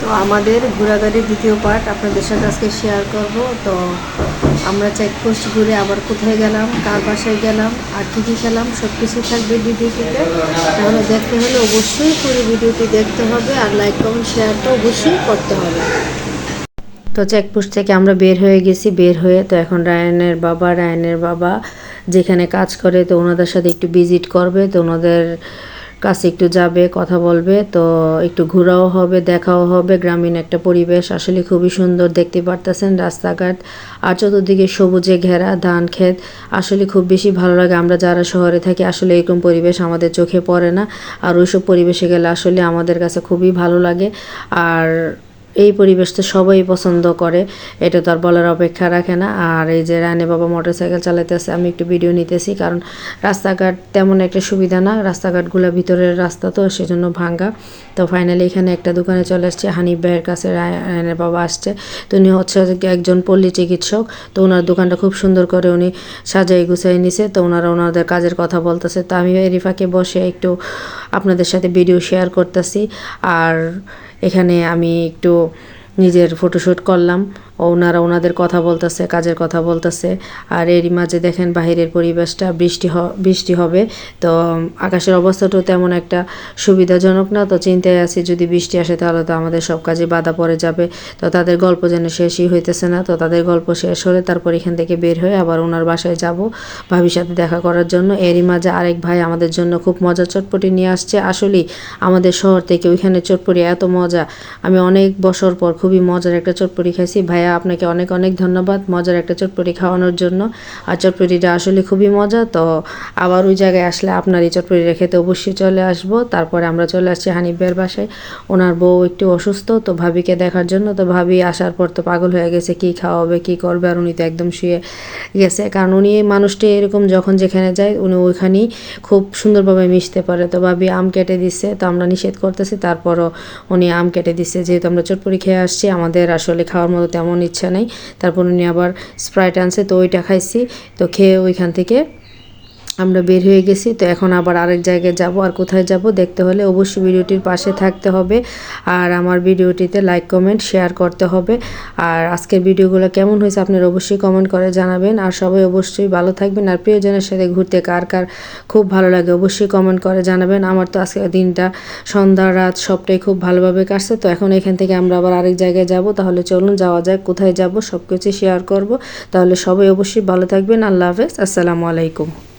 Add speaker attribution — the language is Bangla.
Speaker 1: তো আমাদের ঘোরাঘুরির দ্বিতীয় পার্ট আপনাদের সাথে আজকে শেয়ার করব। তো আমরা চেকপোস্ট ঘুরে আবার কোথায় গেলাম, কার বাসায় গেলাম, আর কী কী খেলাম সব কিছু থাকবে ভিডিওটিতে তাহলে দেখতে হলে অবশ্যই পুরো ভিডিওটি দেখতে হবে আর লাইক কমেন্ট শেয়ারটা অবশ্যই করতে হবে। তো চেকপোস্ট থেকে আমরা বের হয়ে গেছি, বের হয়ে তো এখন রায়ানের বাবা রায়ানের বাবা যেখানে কাজ করে তো ওনাদের সাথে একটু ভিজিট করবে। তো ওনাদের কাছে একটু যাবে, কথা বলবে, তো একটু ঘোরাও হবে, দেখাও হবে, গ্রামীণ একটা পরিবেশ, আসলে খুবই সুন্দর, দেখতে পারতেছেন রাস্তাঘাট, আর চতুর্দিকে সবুজে ঘেরা, ধান ক্ষেত, আসলে খুব বেশি ভালো লাগে, আমরা যারা শহরে থাকি, আসলে এরকম পরিবেশ আমাদের চোখে পড়ে না, আর ওইসব পরিবেশে গেলে আসলে আমাদের কাছে খুবই ভালো লাগে, আর এই পরিবেশ তো সবাই পছন্দ করে, এটা তো আর বলার অপেক্ষা রাখে না। আর এই যে রানে বাবা মোটর সাইকেল চালাইতেছে আমি একটু ভিডিও নিতেছি, কারণ রাস্তাঘাট তেমন একটা সুবিধা না। রাস্তাঘাটগুলো ভিতরের রাস্তা তো, সেজন্য ভাঙ্গা। তো ফাইনালি এখানে একটা দোকানে চলে আসছে, হানিফ ভাইয়ের কাছে রায়নের বাবা আসছে। তো উনি হচ্ছে একজন পল্লী চিকিৎসক। তো ওনার দোকানটা খুব সুন্দর করে উনি সাজাই গুছাই নিছে। তো ওনারা ওনাদের কাজের কথা বলতেছে। তো আমি এরিফাকে বসে একটু আপনাদের সাথে ভিডিও শেয়ার করতেছি। আর এখানে আমি একটু নিজের ফটোশ্যুট করলাম। ওনারা ওনাদের কথা বলতেছে, কাজের কথা বলতেছে। আর এরই মাঝে দেখেন বাহিরের পরিবেশটা বৃষ্টি বৃষ্টি হবে। তো, আকাশের অবস্থাটাও তেমন একটা সুবিধাজনক না। তো চিন্তায় আছি যদি বৃষ্টি আসে তাহলে তো আমাদের সব কাজে বাধা পড়ে যাবে। তো তাদের গল্প যেন শেষই হইতেছে না। তো তাদের গল্প শেষ হলে তারপর এখান থেকে বের হয়ে আবার ওনার বাসায় যাব ভাবির সাথে দেখা করার জন্য। এরই মাঝে আরেক ভাই আমাদের জন্য খুব মজার চটপটি নিয়ে আসছে। আসলেই আমাদের শহর থেকে ওইখানে চটপটি এত মজা। আমি অনেক বছর পর খুবই মজার একটা চটপটি খাইছি। ভাইয়া আপনাকে অনেক অনেক ধন্যবাদ মজার একটা চটপটি খাওয়ানোর জন্য। আর চটপটিটা আসলে খুবই মজা, তো আবার ওই জায়গায় আসলে আপনার এই চটপটিটা খেতে অবশ্যই চলে আসব। তারপরে আমরা চলে আসছি হানিফের বাসায়। ওনার বউ একটু অসুস্থ, তো ভাবিকে দেখার জন্য, তো ভাবি আসার পর তো পাগল হয়ে গেছে, কি খাওয়াবে, কি করবে, আর উনি তো একদম শুয়ে গেছে। কারণ উনি মানুষটি এরকম যখন যেখানে যায়, উনি ওইখানেই খুব সুন্দরভাবে মিশতে পারে। তো ভাবি আম কেটে দিচ্ছে তো আমরা নিষেধ করতেছি, তারপরও উনি আম কেটে দিচ্ছে যেহেতু আমরা চটপটি খেয়ে আসছি, আমাদের আসলে খাওয়ার মতো তেমন ইচ্ছা নেই। তারপর উনি আবার স্প্রাইট আনছে তো ওইটা খাইছি। তো খেয়ে ওইখান থেকে আমরা বের হয়ে গেছি, তো এখন আবার আরেক জায়গায় যাব। আর কোথায় যাব দেখতে হলে অবশ্যই ভিডিওটির পাশে থাকতে হবে। আর আমার ভিডিওটিতে লাইক কমেন্ট শেয়ার করতে হবে। আর আজকের ভিডিওগুলো কেমন হয়েছে আপনারা অবশ্যই কমেন্ট করে জানাবেন। আর সবাই অবশ্যই ভালো থাকবেন। আর প্রিয়জনের সাথে ঘুরতে কার কার খুব ভালো লাগে অবশ্যই কমেন্ট করে জানাবেন। আমার তো আজকে দিনটা, সন্ধ্যা, রাত সবটাই খুব ভালোভাবে কাটছে। তো এখন এখান থেকে আমরা আবার আরেক জায়গায় যাব। তাহলে চলুন যাওয়া যাক, কোথায় যাব সব কিছু শেয়ার করব। তাহলে সবাই অবশ্যই ভালো থাকবেন। আল্লাহ হাফেজ। আসসালামু আলাইকুম।